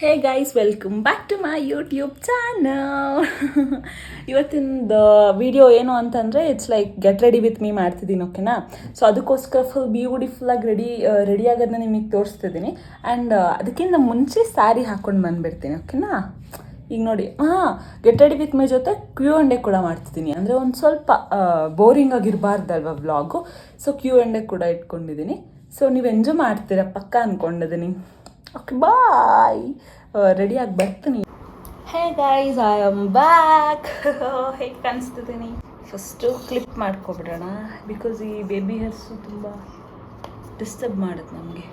Hey guys welcome back to my YouTube channel ಇವತ್ತಿನ video ಏನು ಅಂತಂದರೆ it's like get ready with me ಮಾಡ್ತಿದ್ದೀನಿ ಓಕೆನಾ ಸೊ ಅದಕ್ಕೋಸ್ಕರ ಫುಲ್ ಬ್ಯೂಟಿಫುಲ್ಲಾಗಿ ರೆಡಿ ರೆಡಿ ಆಗೋದನ್ನ ನಿಮಗೆ ತೋರಿಸ್ತಿದ್ದೀನಿ ಆ್ಯಂಡ್ ಅದಕ್ಕಿಂತ ಮುಂಚೆ ಸ್ಯಾರಿ ಹಾಕ್ಕೊಂಡು ಬಂದುಬಿಡ್ತೀನಿ ಓಕೆನಾ ಈಗ ನೋಡಿ ಹಾಂ ಗೆಟ್ ರೆಡಿ ವಿತ್ ಮೈ ಜೊತೆ ಕ್ಯೂ ಅಂಡೆ ಕೂಡ ಮಾಡ್ತಿದ್ದೀನಿ ಅಂದರೆ ಒಂದು ಸ್ವಲ್ಪ boring ಆಗಿರಬಾರ್ದಲ್ವ vlog so Q and A ಕೂಡ ಇಟ್ಕೊಂಡಿದ್ದೀನಿ ಸೊ ನೀವು ಎಂಜಾಯ್ ಮಾಡ್ತೀರಾ ಪಕ್ಕ ಅಂದ್ಕೊಂಡಿದ್ದೀನಿ ಓಕೆ ಬಾಯ್. ರೆಡಿಯಾಗಿ ಬರ್ತೀನಿ hey guys I am back ಹೇಗೆ ಕಾಣಿಸ್ತಿದ್ದೀನಿ ಫಸ್ಟು ಕ್ಲಿಪ್ ಮಾಡ್ಕೊಬಿಡೋಣ ಬಿಕಾಸ್ ಈ ಬೇಬಿ ಹರ್ಸು ತುಂಬ ಡಿಸ್ಟರ್ಬ್ ಮಾಡುತ್ತೆ ನಮಗೆ.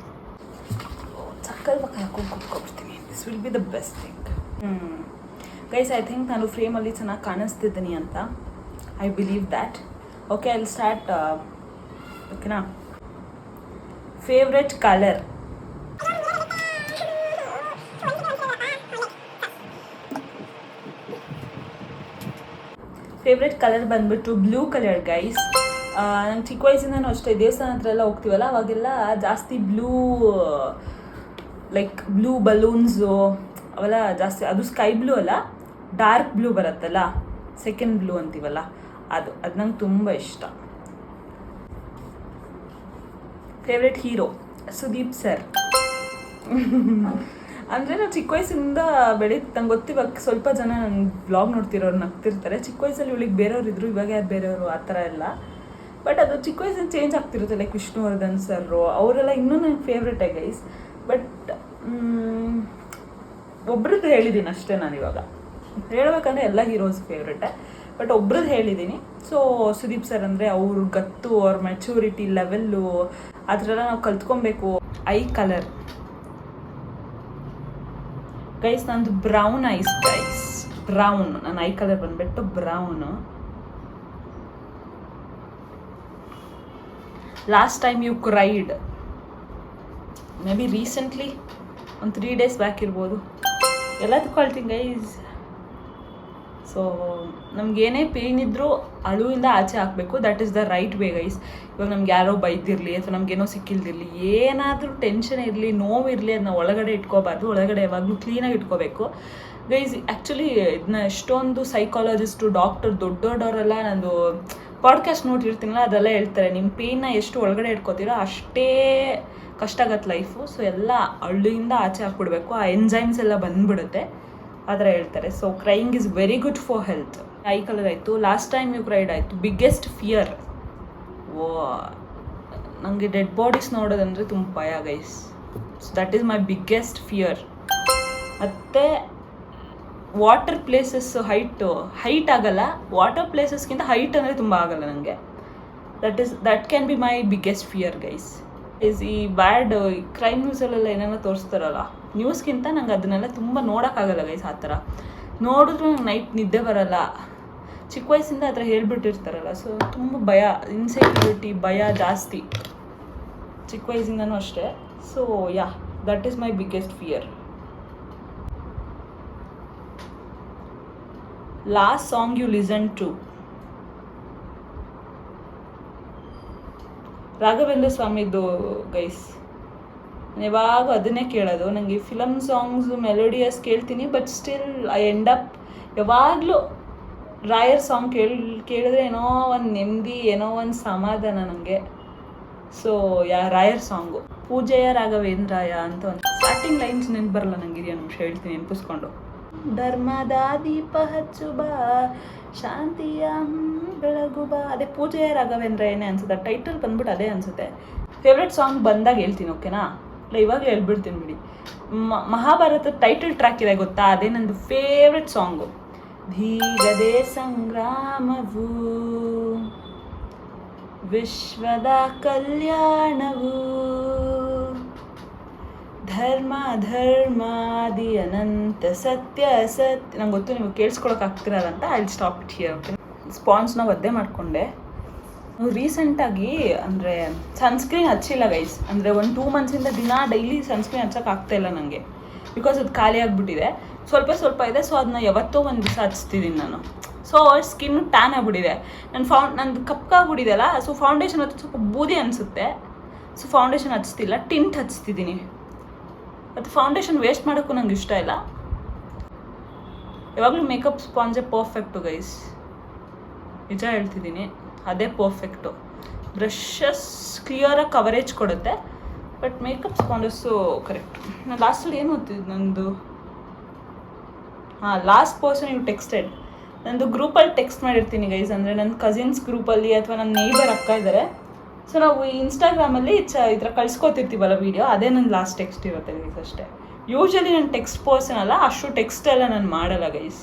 ಸಕ್ಕಲ್ ಪಕ್ಕ ಹಾಕೊಂಡು ಕುತ್ಕೊಬಿಡ್ತೀನಿ. This will be the best thing ಹ್ಞೂ ಗೈಸ್ ಐ ಥಿಂಕ್ ನಾನು ಫ್ರೇಮಲ್ಲಿ ಚೆನ್ನಾಗಿ ಕಾಣಿಸ್ತಿದ್ದೀನಿ ಅಂತ. I believe that okay I start ಓಕೆನಾ? ಫೇವ್ರೆಟ್ ಕಲರ್ ಫೇವ್ರೆಟ್ ಕಲರ್ ಬಂದ್ಬಿಟ್ಟು ಬ್ಲೂ ಕಲರ್ ಗೈಸ್ ನಂಗೆ ಚಿಕ್ಕ ವಯಸ್ಸಿಂದನೂ ಅಷ್ಟೇ, ದೇವಸ್ಥಾನ ಹತ್ರ ಎಲ್ಲ ಹೋಗ್ತೀವಲ್ಲ, ಅವಾಗೆಲ್ಲ ಜಾಸ್ತಿ ಬ್ಲೂ ಲೈಕ್ ಬ್ಲೂ ಬಲೂನ್ಸು ಅವೆಲ್ಲ ಜಾಸ್ತಿ, ಅದು ಸ್ಕೈ ಬ್ಲೂ ಅಲ್ಲ ಡಾರ್ಕ್ ಬ್ಲೂ ಬರುತ್ತಲ್ಲ ಸೆಕೆಂಡ್ ಬ್ಲೂ ಅಂತೀವಲ್ಲ, ಅದು ಅದು ನಂಗೆ ತುಂಬ ಇಷ್ಟ. ಫೇವ್ರೆಟ್ ಹೀರೋ ಸುದೀಪ್ ಸರ್ ಅಂದರೆ ನಾವು ಚಿಕ್ಕ ವಯಸ್ಸಿಂದ ಬೆಳಿ ನಂಗೆ ಗೊತ್ತಿವಾಗ ಸ್ವಲ್ಪ ಜನ ನನ್ನ ಬ್ಲಾಗ್ ನೋಡ್ತಿರೋರು ನಗ್ತಿರ್ತಾರೆ. ಚಿಕ್ಕ ವಯಸ್ಸಲ್ಲಿ ಇವಳಿಗೆ ಬೇರೆಯವ್ರು ಇದ್ರು, ಇವಾಗ ಯಾರು ಬೇರೆಯವರು ಆ ಥರ ಎಲ್ಲ ಬಟ್ ಅದು ಚಿಕ್ಕ ವಯಸ್ಸಲ್ಲಿ ಚೇಂಜ್ ಆಗ್ತಿರುತ್ತೆ ಲೈಕ್ ವಿಷ್ಣುವರ್ಧನ್ ಸರ್ರು, ಅವರೆಲ್ಲ ಇನ್ನೂ ನನಗೆ ಫೇವ್ರೆಟೇ ಗೈಸ್ ಬಟ್ ಒಬ್ರದ್ದು ಹೇಳಿದ್ದೀನಿ ಅಷ್ಟೇ ನಾನು ಇವಾಗ. ಹೇಳ್ಬೇಕಂದ್ರೆ ಎಲ್ಲ ಹೀರೋಸ್ ಫೇವ್ರೆಟೇ ಬಟ್ ಒಬ್ರದ್ದು ಹೇಳಿದ್ದೀನಿ ಸೊ ಸುದೀಪ್ ಸರ್ ಅಂದರೆ ಅವ್ರ ಗತ್ತು, ಅವ್ರ ಮೆಚೂರಿಟಿ ಲೆವೆಲ್ಲು ಎಲ್ಲ ನಾವು ಕಲ್ತ್ಕೊಬೇಕು. ಐ ಕಲರ್ ಗೈಸ್ ನಂದು ಬ್ರೌನ್ ಐಸ್ ಗೈಸ್ ಬ್ರೌನ್ ನನ್ನ ಐ ಕಲರ್ ಬಂದ್ಬಿಟ್ಟು brown last time you cried maybe recently ಒಂದು ತ್ರೀ ಡೇಸ್ ಬ್ಯಾಕ್ ಇರ್ಬೋದು. ಎಲ್ಲ ತಗೊಳ್ತೀನಿ ಗೈಸ್ ಸೊ ನಮ್ಗೆ ಏನೇ ಪೇಯ್ನ್ ಇದ್ದರೂ ಅಳುವಿಂದ ಆಚೆ ಹಾಕಬೇಕು. That is the right way guys ಇವಾಗ ನಮ್ಗೆ ಯಾರೋ ಬೈದಿರಲಿ ಅಥವಾ ನಮ್ಗೇನೋ ಸಿಕ್ಕಿಲ್ದಿರಲಿ, ಏನಾದರೂ ಟೆನ್ಷನ್ ಇರಲಿ ನೋವಿರಲಿ ಅದನ್ನ ಒಳಗಡೆ ಇಟ್ಕೋಬಾರ್ದು. ಒಳಗಡೆ ಯಾವಾಗಲೂ ಕ್ಲೀನಾಗಿ ಇಟ್ಕೋಬೇಕು. ಗೈಸ್ ಆ್ಯಕ್ಚುಲಿ ಇದನ್ನ ಎಷ್ಟೊಂದು ಸೈಕಾಲಜಿಸ್ಟು ಡಾಕ್ಟರ್ ದೊಡ್ಡ ದೊಡ್ಡವರೆಲ್ಲ ನಂದು ಪಾಡ್ಕಾಸ್ಟ್ ನೋಡಿರ್ತೀನಲ್ಲ ಅದೆಲ್ಲ ಹೇಳ್ತಾರೆ. ನಿಮ್ಮ ಪೇಯ್ನ ಎಷ್ಟು ಒಳಗಡೆ ಇಟ್ಕೋತೀರೋ ಅಷ್ಟೇ ಕಷ್ಟ ಆಗತ್ತೆ ಲೈಫು ಸೊ ಎಲ್ಲ ಹಳ್ಳಿಯಿಂದ ಆಚೆ ಹಾಕ್ಬಿಡ್ಬೇಕು. ಆ ಎಂಜೈಮ್ಸ್ ಎಲ್ಲ ಬಂದ್ಬಿಡುತ್ತೆ. ಆ ಥರ ಹೇಳ್ತಾರೆ. So crying is very good for health eye colour ಆಯಿತು. ಲಾಸ್ಟ್ ಟೈಮ್ ಯು ಕ್ರೈಡ್ ಆಯಿತು. ಬಿಗ್ಗೆಸ್ಟ್ ಫಿಯರ್ ಓ ನನಗೆ ಡೆಡ್ ಬಾಡೀಸ್ ನೋಡೋದಂದರೆ ತುಂಬ ಭಯ guys so that is my biggest fear ಮತ್ತು ವಾಟರ್ ಪ್ಲೇಸಸ್ ಹೈಟು ಹೈಟ್ ಆಗಲ್ಲ. ವಾಟರ್ ಪ್ಲೇಸಸ್ಗಿಂತ ಹೈಟ್ ಅಂದರೆ ತುಂಬ ಆಗಲ್ಲ ನನಗೆ that is that can be my biggest fear guys is ಈ ಬ್ಯಾಡ್ ಕ್ರೈಮ್ ನ್ಯೂಸಲ್ಲೆಲ್ಲ ಏನೇನೋ ತೋರಿಸ್ತಾರಲ್ಲ. ನ್ಯೂಸ್ಗಿಂತ ನಂಗೆ ಅದನ್ನೆಲ್ಲ ತುಂಬ ನೋಡೋಕ್ಕಾಗಲ್ಲ ಗೈಸ್ ಆ ಥರ. ನೋಡಿದ್ರು ನಂಗೆ ನೈಟ್ ನಿದ್ದೆ ಬರಲ್ಲ. ಚಿಕ್ಕ ವಯಸ್ಸಿಂದ ಆ ಥರ ಹೇಳ್ಬಿಟ್ಟಿರ್ತಾರಲ್ಲ ಸೊ ತುಂಬ ಭಯ ಇನ್ಸೆಕ್ಯೂರಿಟಿ ಭಯ ಜಾಸ್ತಿ. ಚಿಕ್ಕ ವಯಸ್ಸಿಂದನೂ ಅಷ್ಟೇ. So yeah that is my biggest fear last song you listen to Raghavendra ಸ್ವಾಮಿದು guys ಯಾವಾಗ ಅದನ್ನೇ ಕೇಳೋದು. ನನಗೆ ಫಿಲಮ್ ಸಾಂಗ್ಸು ಮೆಲೋಡಿಯಸ್ ಕೇಳ್ತೀನಿ but still I end up ಯಾವಾಗಲೂ ರಾಯರ್ ಸಾಂಗ್ ಕೇಳಿ, ಕೇಳಿದ್ರೆ ಏನೋ ಒಂದು ನೆಮ್ಮದಿ, ಏನೋ ಒಂದು ಸಮಾಧಾನ ನನಗೆ ಸೊ ಯಾ, ರಾಯರ್ ಸಾಂಗು ಪೂಜೆಯ ರಾಘವೇಂದ್ರಾಯ ಅಂತ ಒಂದು ಸ್ಟಾರ್ಟಿಂಗ್ ಲೈನ್ಸ್ ನೆನ್ಪು ಬರಲ್ಲ ನಂಗೆ, ಇದೆಯಾ ನಿಮಿಷ ಹೇಳ್ತೀನಿ, ನೆನಪಿಸ್ಕೊಂಡು. ಧರ್ಮದ ದೀಪ ಹಚ್ಚು ಬಾ, ಶಾಂತಿಯ ಬೆಳಗು ಬಾ. ಅದೇ ಪೂಜೆಯ ರಾಘವೇಂದ್ರ ಏನೇ ಅನ್ಸುತ್ತೆ. ಟೈಟಲ್ ಬಂದ್ಬಿಟ್ಟು ಅದೇ ಅನ್ಸುತ್ತೆ. ಫೇವ್ರೆಟ್ ಸಾಂಗ್ ಬಂದಾಗ ಹೇಳ್ತೀನಿ ಓಕೆನಾ ಇಲ್ಲ ಇವಾಗಲೇ ಹೇಳ್ಬಿಡ್ತೀನಿ ಬಿಡಿ. ಮಹಾಭಾರತ ಟೈಟಲ್ ಟ್ರ್ಯಾಕ್ ಇದೆ ಗೊತ್ತಾ? ಅದೇ ನಂದು ಫೇವ್ರೆಟ್ ಸಾಂಗು ಧೀರದೆ ಸಂಗ್ರಾಮವು, ವಿಶ್ವದ ಕಲ್ಯಾಣವು, ಧರ್ಮ ಧರ್ಮಾದಿ ಅನಂತ ಸತ್ಯ ಸತ್ಯ. ನಂಗೆ ಗೊತ್ತು, ನೀವು ಕೇಳಿಸ್ಕೊಳಕ್ಕೆ ಆಗ್ತಿರಲ್ಲ ಅಂತ I stop it here okay ಸ್ಪಾನ್ಸ್ನ ಒದ್ದೆ ಮಾಡಿಕೊಂಡೆ. ರೀಸೆಂಟಾಗಿ ಅಂದರೆ ಸನ್ಸ್ಕ್ರೀನ್ ಹಚ್ಚಿಲ್ಲ ಗೈಸ್ ಅಂದರೆ ಒಂದು ಟೂ ಮಂತ್ಸಿಂದ ದಿನ ಡೈಲಿ ಸನ್ಸ್ಕ್ರೀನ್ ಹಚ್ಚೋಕೆ ಆಗ್ತಾ ಇಲ್ಲ ನನಗೆ ಬಿಕಾಸ್ ಅದು ಖಾಲಿ ಆಗಿಬಿಟ್ಟಿದೆ. ಸ್ವಲ್ಪ ಸ್ವಲ್ಪ ಇದೆ ಸೊ ಅದನ್ನ ಯಾವತ್ತೋ ಒಂದು ದಿವಸ ಹಚ್ತಿದ್ದೀನಿ ನಾನು. ಸೊ ಸ್ಕಿನ್ ಟ್ಯಾನ್ ಆಗಿಬಿಟ್ಟಿದೆ. ನನ್ನ ಫೌಂಡ್ ನಂದು ಕಪ್ಕಾಗ್ಬಿಟ್ಟಿದೆಲ್ಲ ಸೊ ಫೌಂಡೇಶನ್ ಹಚ್ಚಿ ಸ್ವಲ್ಪ ಬೂದಿ ಅನಿಸುತ್ತೆ. ಸೊ ಫೌಂಡೇಶನ್ ಹಚ್ತಿಲ್ಲ, ಟಿಂಟ್ ಹಚ್ತಿದ್ದೀನಿ ಅದು ಫೌಂಡೇಶನ್ ವೇಸ್ಟ್ ಮಾಡೋಕ್ಕೂ ನಂಗೆ ಇಷ್ಟ ಇಲ್ಲ. ಯಾವಾಗಲೂ ಮೇಕಪ್ ಸ್ಪಾಂಜೆ ಪರ್ಫೆಕ್ಟು ಗೈಸ್ ನಿಜ ಹೇಳ್ತಿದ್ದೀನಿ ಅದೇ ಪರ್ಫೆಕ್ಟು ಬ್ರಷಸ್ ಕ್ಲಿಯರಾಗಿ ಕವರೇಜ್ ಕೊಡುತ್ತೆ ಬಟ್ ಮೇಕಪ್ ಸ್ಪಾಂಡರ್ಸು ಕರೆಕ್ಟ್ ನಾನು ಲಾಸ್ಟಲ್ಲಿ ಏನು ಓದ್ತಿದ್ದು ನಂದು? ಹಾಂ ಲಾಸ್ಟ್ ಪರ್ಸನ್ ಯು ಟೆಕ್ಸ್ಟೆಡ್ ನಂದು ಗ್ರೂಪಲ್ಲಿ ಟೆಕ್ಸ್ಟ್ ಮಾಡಿರ್ತೀನಿ ಗೈಸ್ ಅಂದರೆ ನನ್ನ ಕಸಿನ್ಸ್ ಗ್ರೂಪಲ್ಲಿ ಅಥವಾ ನನ್ನ ನೇಬರ್ ಅಕ್ಕ ಇದ್ದಾರೆ ಸೊ ನಾವು ಇನ್ಸ್ಟಾಗ್ರಾಮಲ್ಲಿ ಚ, ಈ ಥರ ಕಳ್ಸ್ಕೊತಿರ್ತೀವಲ್ಲ ವೀಡಿಯೋ ಅದೇ ನನ್ನ ಲಾಸ್ಟ್ ಟೆಕ್ಸ್ಟ್ ಇರುತ್ತೆ ಗೈಸ್ ಅಷ್ಟೇ. ಯೂಶ್ವಲಿ ನಾನು ಟೆಕ್ಸ್ಟ್ ಪರ್ಸನ್ ಅಲ್ಲ ಅಷ್ಟು ಟೆಕ್ಸ್ಟ್ ಎಲ್ಲ ನಾನು ಮಾಡಲ್ಲ ಗೈಸ್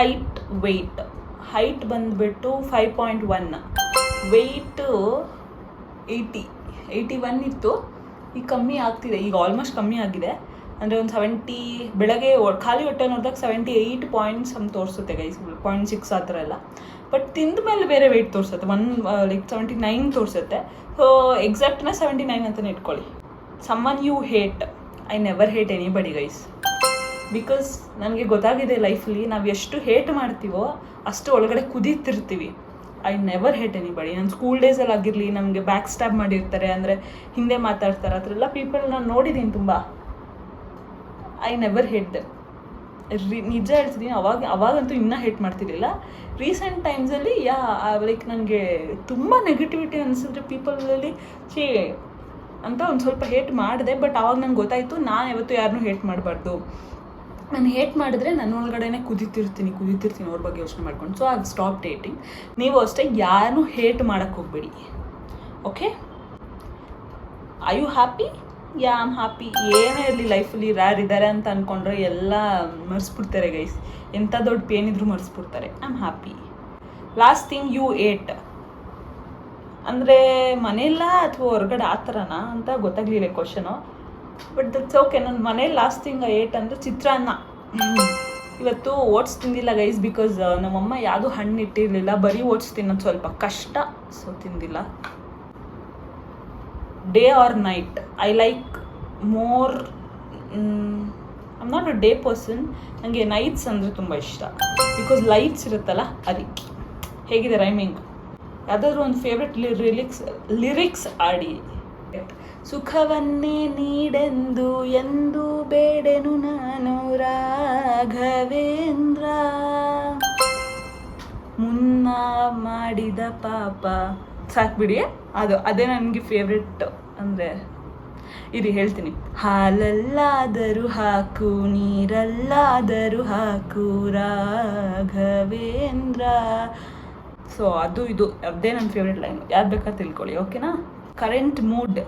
ಹೈಟ್ ವೆಯ್ಟ್ ಹೈಟ್ ಬಂದುಬಿಟ್ಟು five point one weight eighty eighty one ಇತ್ತು. ಈಗ ಕಮ್ಮಿ ಆಗ್ತಿದೆ. ಈಗ ಆಲ್ಮೋಸ್ಟ್ ಕಮ್ಮಿ ಆಗಿದೆ. ಅಂದರೆ ಒಂದು ಸೆವೆಂಟಿ ಬೆಳಗ್ಗೆ ಖಾಲಿ ಹೊಟ್ಟೆ ನೋಡಿದಾಗ ಸೆವೆಂಟಿ ಏಯ್ಟ್ ಪಾಯಿಂಟ್ಸ್ ಹಂಗೆ ತೋರಿಸುತ್ತೆ ಗೈಸ್ ಪಾಯಿಂಟ್ ಸಿಕ್ಸ್ ಆ ಥರ ಎಲ್ಲ. ಬಟ್ ತಿಂದ ಮೇಲೆ ಬೇರೆ ವೆಯ್ಟ್ ತೋರಿಸುತ್ತೆ. ಒನ್ ಲೈಕ್ ಸೆವೆಂಟಿ ನೈನ್ ತೋರಿಸುತ್ತೆ. ಸೊ ಎಕ್ಸಾಕ್ಟ್ನ ಸೆವೆಂಟಿ ನೈನ್ ಅಂತಲೇ ಇಟ್ಕೊಳ್ಳಿ. Someone you hate I never hate anybody guys because ನನಗೆ ಗೊತ್ತಾಗಿದೆ ಲೈಫಲ್ಲಿ ನಾವು ಎಷ್ಟು ಹೇಟ್ ಮಾಡ್ತೀವೋ ಅಷ್ಟು ಒಳಗಡೆ ಕುದೀತಿರ್ತೀವಿ. ಐ ನೆವರ್ ಹೇಟ್ ಎನಿಬಡಿ ನನ್ನ ಸ್ಕೂಲ್ ಡೇಸಲ್ಲಿ ಆಗಿರಲಿ, ನಮಗೆ ಬ್ಯಾಕ್ ಸ್ಟ್ಯಾಬ್ ಮಾಡಿರ್ತಾರೆ, ಅಂದರೆ ಹಿಂದೆ ಮಾತಾಡ್ತಾರೆ, ಆ ಥರ ಪೀಪಲ್ ನಾನು ನೋಡಿದ್ದೀನಿ ತುಂಬ. ಐ ನೆವರ್ ಹೇಟ್ ದೆಮ್ ನಿಜ ಹೇಳ್ತಿದ್ದೀನಿ ಅವಾಗ, ಅವಾಗಂತೂ ಇನ್ನೂ ಹೇಟ್ ಮಾಡ್ತಿರ್ಲಿಲ್ಲ. ರೀಸೆಂಟ್ ಟೈಮ್ಸಲ್ಲಿ ಯಾ ಲೈಕ್ ನನಗೆ ತುಂಬ ನೆಗೆಟಿವಿಟಿ ಅನಿಸಿದ್ರೆ ಪೀಪಲಲ್ಲಿ ಚೇ ಅಂತ ಒಂದು ಸ್ವಲ್ಪ ಹೇಟ್ ಮಾಡಿದೆ ಬಟ್ ಅವಾಗ ನಂಗೆ ಗೊತ್ತಾಯಿತು ನಾನು ಯಾವತ್ತೂ ಯಾರನ್ನೂ ಹೇಟ್ ಮಾಡಬಾರ್ದು. ನಾನು ಹೇಟ್ ಮಾಡಿದ್ರೆ ನನ್ನ ಒಳಗಡೆನೆ ಕುದಿತಿರ್ತೀನಿ ಕುದಿತಿರ್ತೀನಿ ಅವ್ರ ಬಗ್ಗೆ ಯೋಚನೆ ಮಾಡ್ಕೊಂಡು. ಸೊ ಐ ಸ್ಟಾಪ್ ಡೇಟಿಂಗ್ ನೀವು ಅಷ್ಟೇ ಯಾರನ್ನೂ ಹೇಟ್ ಮಾಡೋಕ್ಕೆ ಹೋಗ್ಬೇಡಿ. Okay I you happy yeah am happy ಏನೇ ಇರಲಿ ಲೈಫಲ್ಲಿ ರ್ಯಾರ್ ಇದ್ದಾರೆ ಅಂತ ಅಂದ್ಕೊಂಡ್ರೆ ಎಲ್ಲ ಮರೆಸ್ಬಿಡ್ತಾರೆ ಗೈಸ್ ಎಂಥ ದೊಡ್ಡ ಪೇನ್ ಇದ್ರೂ ಮರೆಸ್ಬಿಡ್ತಾರೆ. I am happy last thing you ate ಅಂದರೆ ಮನೆಯಲ್ಲ ಅಥವಾ ಹೊರಗಡೆ ಆ ಥರನಾ ಅಂತ ಗೊತ್ತಾಗಲಿಲ್ಲ ಕ್ವಶನು ಬಟ್ ದಟ್ಸ್ ಓಕೆ ನನ್ನ ಮನೇಲಿ ಲಾಸ್ಟ್ ಥಿಂಗ್ ಏಟ್ ಅಂದ್ರೆ ಚಿತ್ರಾನ್ನ. ಇವತ್ತು ಓಟ್ಸ್ ತಿಂದಿಲ್ಲ ಗೈಸ್ ಬಿಕಾಸ್ ನಮ್ಮಮ್ಮ ಯಾವುದೂ ಹಣ್ಣು ಇಟ್ಟಿರಲಿಲ್ಲ. ಬರೀ ಓಟ್ಸ್ ತಿನ್ನೋದು ಸ್ವಲ್ಪ ಕಷ್ಟ. ಸೊ ತಿಂದಿಲ್ಲ. Day or night I like more I'm not a day person ನನಗೆ ನೈಟ್ಸ್ ಅಂದರೆ ತುಂಬ ಇಷ್ಟ. ಬಿಕಾಸ್ ಲೈಟ್ಸ್ ಇರುತ್ತಲ್ಲ ಅದಕ್ಕೆ ಹೇಗಿದೆ ರೈಮಿಂಗ್ ಯಾವುದಾದ್ರೂ ಒಂದು ಫೇವ್ರೆಟ್ ಲಿರಿಕ್ಸ್ ಲಿರಿಕ್ಸ್ ಆಡಿ. ಸುಖವನ್ನೇ ನೀಡೆಂದು ಎಂದು ಬೇಡೆನು ನಾನು ರಾಘವೇಂದ್ರ. ಮುನ್ನ ಮಾಡಿದ ಪಾಪ. ಸಾಕ್ಬಿಡಿ ಅದು, ಅದೇ ನನಗೆ ಫೇವ್ರೆಟ್ ಅಂದರೆ ಇರಿ ಹೇಳ್ತೀನಿ. ಹಾಲಲ್ಲಾದರೂ ಹಾಕು, ನೀರಲ್ಲಾದರೂ ಹಾಕು, ರಾಘವೇಂದ್ರ. ಸೊ ಅದು ಇದು, ಅದೇ ನನ್ನ ಫೇವ್ರೆಟ್ ಲೈನ್ ಯಾರು ಬೇಕಾದ್ರೆ ತಿಳ್ಕೊಳ್ಳಿ ಓಕೆನಾ ಕರೆಂಟ್ ಮೂಡ್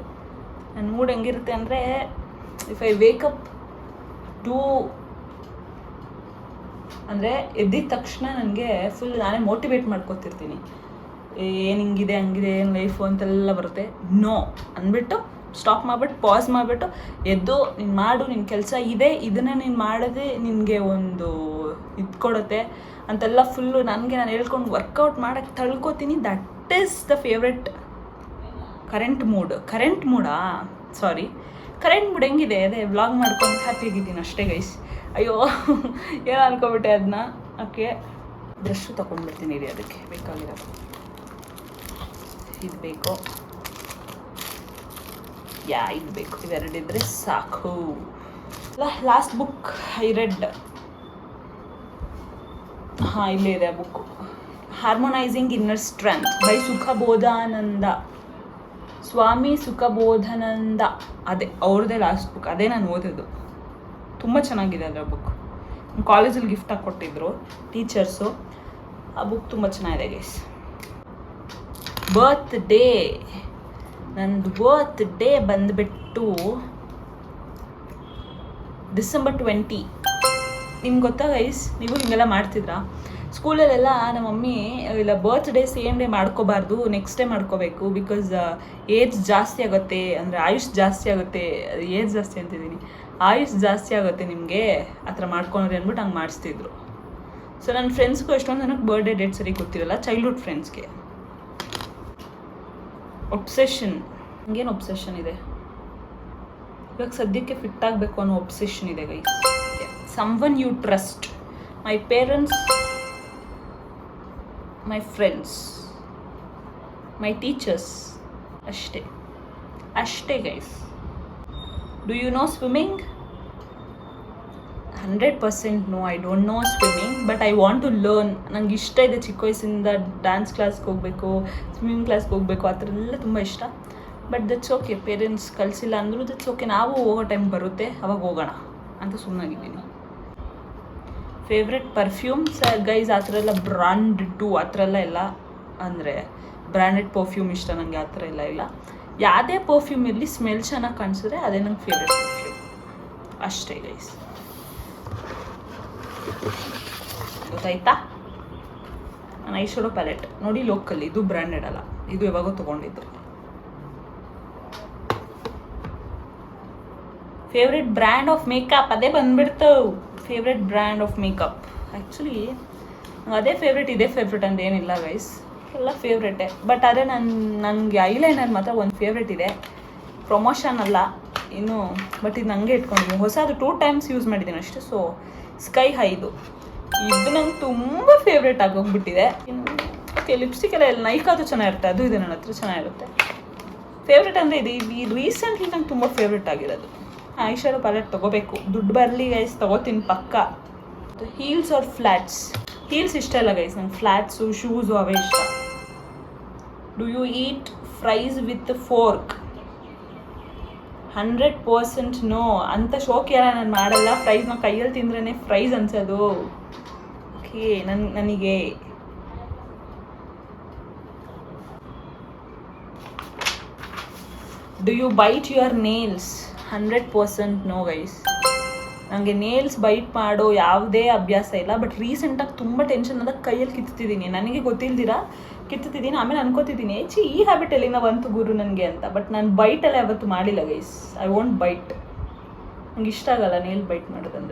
ನನ್ನ ಮೂಡ್ ಹೆಂಗಿರುತ್ತೆ ಅಂದರೆ ಇಫ್ ಐ ವೇಕಪ್ ಟು ಅಂದರೆ ಎದ್ದಿದ ತಕ್ಷಣ ನನಗೆ ಫುಲ್ ನಾನೇ ಮೋಟಿವೇಟ್ ಮಾಡ್ಕೊತಿರ್ತೀನಿ. ಏನು ಹಿಂಗಿದೆ, ಹಂಗಿದೆ, ಏನು ಲೈಫು ಅಂತೆಲ್ಲ ಬರುತ್ತೆ. ನೋ ಅಂದ್ಬಿಟ್ಟು ಸ್ಟಾಪ್ ಮಾಡಿಬಿಟ್ಟು ಪಾಸ್ ಮಾಡಿಬಿಟ್ಟು ಎದ್ದು ನೀನು ಮಾಡು ನಿನ್ನ ಕೆಲಸ ಇದೆ, ಇದನ್ನು ನೀನು ಮಾಡೋದೇ ನಿನಗೆ ಒಂದು ಇದು ಕೊಡುತ್ತೆ ಅಂತೆಲ್ಲ ಫುಲ್ಲು ನನಗೆ ನಾನು ಹೇಳ್ಕೊಂಡು ವರ್ಕೌಟ್ ಮಾಡೋಕ್ಕೆ ತಳ್ಕೊತೀನಿ. That is the favourite current mood current MUDA sorry current mood ಹೆಂಗಿದೆ? ಅದೇ ವ್ಲಾಗ್ ಮಾಡ್ಕೊಂಡು ಹ್ಯಾಪಿಯಾಗಿದ್ದೀನಿ ಅಷ್ಟೇ ಗೈಸ್ ಅಯ್ಯೋ, ಏನೋ ಅನ್ಕೊಬಿಟ್ಟೆ ಅದನ್ನ ಓಕೆ ಬ್ರಷ್ ತೊಗೊಂಡ್ಬಿಡ್ತೀನಿ ರೀ ಅದಕ್ಕೆ. ಬೇಕಾಗಿರೋದು ಇದು ಬೇಕು. ಯಾ, ಇದು ಬೇಕು. ಇವೆರಡಿದ್ರೆ ಸಾಕು. ಲಾಸ್ಟ್ ಬುಕ್ ಐ ರೆಡ್ ಹಾಂ, ಇಲ್ಲೇ ಇದೆ book harmonizing inner strength by Sukhabodhananda Swami Sukhabodhananda. ಅದೇ, ಅವ್ರದ್ದೇ ಲಾಸ್ಟ್ ಬುಕ್ ಅದೇ ನಾನು ಓದಿದ್ದು. ತುಂಬ ಚೆನ್ನಾಗಿದೆ ಅದರ ಬುಕ್ ಕಾಲೇಜಲ್ಲಿ ಗಿಫ್ಟ್ ಆಗಿ ಕೊಟ್ಟಿದ್ರು ಟೀಚರ್ಸು ಆ ಬುಕ್ ತುಂಬ ಚೆನ್ನಾಗಿದೆ ಗೈಸ್ ಬರ್ತ್ ಡೇ ನಂದು ಬರ್ತ್ ಡೇ ಬಂದುಬಿಟ್ಟು ಡಿಸೆಂಬರ್ ಟ್ವೆಂಟಿ ನಿಮ್ಗೆ ಗೊತ್ತಾ ಗೈಸ್ ನೀವು ಹಿಂಗೆಲ್ಲ ಮಾಡ್ತಿದ್ರಾ? ಸ್ಕೂಲಲ್ಲೆಲ್ಲ ನಮ್ಮ ಮಮ್ಮಿ, ಇಲ್ಲ ಬರ್ತ್ ಡೇ ಸೇಮ್ ಡೇ ಮಾಡ್ಕೋಬಾರ್ದು ನೆಕ್ಸ್ಟ್ ಡೇ ಮಾಡ್ಕೋಬೇಕು ಬಿಕಾಸ್ ಏಜ್ ಜಾಸ್ತಿ ಆಗುತ್ತೆ, ಅಂದರೆ ಆಯುಷ್ ಜಾಸ್ತಿ ಆಗುತ್ತೆ ಏಜ್ ಜಾಸ್ತಿ ಅಂತಿದ್ದೀನಿ. ಆಯುಷ್ ಜಾಸ್ತಿ ಆಗುತ್ತೆ ನಿಮಗೆ ಆ ಥರ ಮಾಡ್ಕೊಂಡ್ರಿ ಅಂದ್ಬಿಟ್ಟು ಹಂಗೆ ಮಾಡಿಸ್ತಿದ್ರು. ಸೊ ನನ್ನ ಫ್ರೆಂಡ್ಸ್ಗೂ ಎಷ್ಟೊಂದು ನನಗೆ ಬರ್ಡೇ ಡೇಟ್ ಸರಿ ಗೊತ್ತಿರಲ್ಲ ಚೈಲ್ಡ್ಹುಡ್ ಫ್ರೆಂಡ್ಸ್ಗೆ ಒಬ್ಸೆಷನ್ ಹಂಗೇನು ಒಬ್ಸೆಷನ್ ಇದೆ? ಇವಾಗ ಸದ್ಯಕ್ಕೆ ಫಿಟ್ ಆಗಬೇಕು ಅನ್ನೋ ಒಬ್ಸೆಷನ್ ಇದೆ guy someone you trust my parents my friends my teachers ಅಷ್ಟೇ. ಅಷ್ಟೇ guys do you know swimming hundred percent no I don't know swimming but I want to learn ನಂಗೆ ಇಷ್ಟ ಇದೆ ಚಿಕ್ಕ ವಯಸ್ಸಿಂದ ಡ್ಯಾನ್ಸ್ ಕ್ಲಾಸ್ಗೆ ಹೋಗಬೇಕು ಸ್ವಿಮ್ಮಿಂಗ್ ಕ್ಲಾಸ್ಗೆ ಹೋಗಬೇಕು, ಆ ಥರ ಎಲ್ಲ ತುಂಬ ಇಷ್ಟ. ಬಟ್ ದಟ್ಸ್ ಓಕೆ ಪೇರೆಂಟ್ಸ್ ಕಲಿಸಿಲ್ಲ ಅಂದರೂ ದಟ್ಸ್ ಓಕೆ ನಾವು ಹೋಗೋ ಟೈಮ್ ಬರುತ್ತೆ, ಅವಾಗ ಹೋಗೋಣ ಅಂತ ಸುಮ್ಮನಾಗಿದ್ದೀನಿ ಫೇವ್ರೆಟ್ ಪರ್ಫ್ಯೂಮ್ಸ್ ಗೈಸ್ ಆ ಥರ ಎಲ್ಲ ಬ್ರಾಂಡ್ ಆ ಥರ ಎಲ್ಲ ಇಲ್ಲ. ಅಂದರೆ ಬ್ರ್ಯಾಂಡೆಡ್ ಪರ್ಫ್ಯೂಮ್ ಇಷ್ಟ ನನಗೆ ಆ ಥರ ಎಲ್ಲ ಇಲ್ಲ. ಯಾವುದೇ ಪರ್ಫ್ಯೂಮ್ ಇರಲಿ ಸ್ಮೆಲ್ ಚೆನ್ನಾಗಿ ಕಾಣಿಸಿದ್ರೆ ಅದೇ ನಂಗೆ ಫೇವ್ರೆಟ್ ಪರ್ಫ್ಯೂಮ್ ಅಷ್ಟೇ ಗೈಸ್ ಗೊತ್ತಾಯ್ತಾ? ನನ್ನ ಐಶೋಡೋ ಪ್ಯಾಲೆಟ್ ನೋಡಿ ಲೋಕಲ್ ಇದು ಬ್ರ್ಯಾಂಡೆಡ್ ಅಲ್ಲ. ಇದು ಯಾವಾಗೋ ತೊಗೊಂಡಿದ್ರು. ಫೇವ್ರೆಟ್ ಬ್ರ್ಯಾಂಡ್ ಆಫ್ ಮೇಕಪ್ ಅದೇ ಬಂದ್ಬಿಡ್ತು. Favourite brand of makeup actually ಅದೇ ಫೇವ್ರೆಟ್ ಇದೇ ಫೇವ್ರೆಟ್ ಅಂತ ಏನಿಲ್ಲ ಗೈಸ್ ಎಲ್ಲ ಫೇವ್ರೆಟೇ ಬಟ್ ಅದೇ ನನ್ನ ನನಗೆ ಐಲೈನರ್ ಮಾತ್ರ ಒಂದು ಫೇವ್ರೆಟ್ ಇದೆ. ಪ್ರಮೋಷನ್ ಅಲ್ಲ, ಇನ್ನು ಬಟ್ ಇದು ನನಗೆ ಇಟ್ಕೊಂಡಿದ್ದೀನಿ. ಹೊಸದು ಟೂ ಟೈಮ್ಸ್ ಯೂಸ್ ಮಾಡಿದ್ದೀನಿ ಅಷ್ಟೇ ಸೊ ಸ್ಕೈ ಹೈದು ಇದು. ನಂಗೆ ತುಂಬ ಫೇವ್ರೆಟ್ ಆಗೋಗ್ಬಿಟ್ಟಿದೆ. ಓಕೆ ಲಿಪ್ಸ್ಟಿಕ್ ಎಲ್ಲ ನೈಕಾದು ಚೆನ್ನಾಗಿರುತ್ತೆ, ಅದು ಇದೆ ನನ್ನ ಹತ್ರ, ಚೆನ್ನಾಗಿರುತ್ತೆ. ಫೇವ್ರೆಟ್ ಅಂದರೆ ಇದು, ಈ ರೀಸೆಂಟ್ಲಿ ನಂಗೆ ತುಂಬ ಫೇವ್ರೆಟ್ ಆಗಿರೋದು. ಐಶ್ಯಾಡೋ ಪ್ಯಾಲೆಟ್ ತೊಗೋಬೇಕು. ದುಡ್ಡು ಬರಲಿ ಗೈಸ್ ತೊಗೋತೀನಿ ಪಕ್ಕ. ಹೀಲ್ಸ್ ಆರ್ ಫ್ಲ್ಯಾಟ್ಸ್ ಹೀಲ್ಸ್ ಇಷ್ಟ ಇಲ್ಲ ಗೈಸ್ ನಂಗೆ ಫ್ಲ್ಯಾಟ್ಸು ಶೂಸು ಅವೇ ಇಷ್ಟ. Do you eat fries with fork hundred percent no ಅಂತ ಶೋಕಿ ಎಲ್ಲ ನಾನು ಮಾಡಲ್ಲ. ಫ್ರೈಸ್ ನಾವು ಕೈಯಲ್ಲಿ ತಿಂದ್ರೇ ಫ್ರೈಸ್ ಅನ್ಸೋದು. ಓಕೆ ನನ್ ನನಗೆ. Do you bite your nails hundred percent no guys ನನಗೆ ನೇಲ್ಸ್ ಬೈಟ್ ಮಾಡೋ ಯಾವುದೇ ಅಭ್ಯಾಸ ಇಲ್ಲ ಬಟ್ ರೀಸೆಂಟಾಗಿ ತುಂಬ ಟೆನ್ಷನ್ ಆದಾಗ ಕೈಯಲ್ಲಿ ಕಿತ್ತಿದ್ದೀನಿ. ನನಗೆ ಗೊತ್ತಿಲ್ದಿರ? ಕಿತ್ತಿದ್ದೀನಿ, ಆಮೇಲೆ ಅನ್ಕೋತಿದ್ದೀನಿ ಚಿ ಈ ಹ್ಯಾಬಿಟ್ ಎಲ್ಲಿಂದ ಬಂತು ಗುರು ನನಗೆ ಅಂತ. ಬಟ್ ನಾನು ಬೈಟೆಲ್ಲ ಯಾವತ್ತು ಮಾಡಿಲ್ಲ ಗೈಸ್ ಐ ವಾಂಟ್ ಬೈಟ್ ನಂಗೆ ಇಷ್ಟ ಆಗಲ್ಲ ನೇಲ್ ಬೈಟ್ ಮಾಡೋದು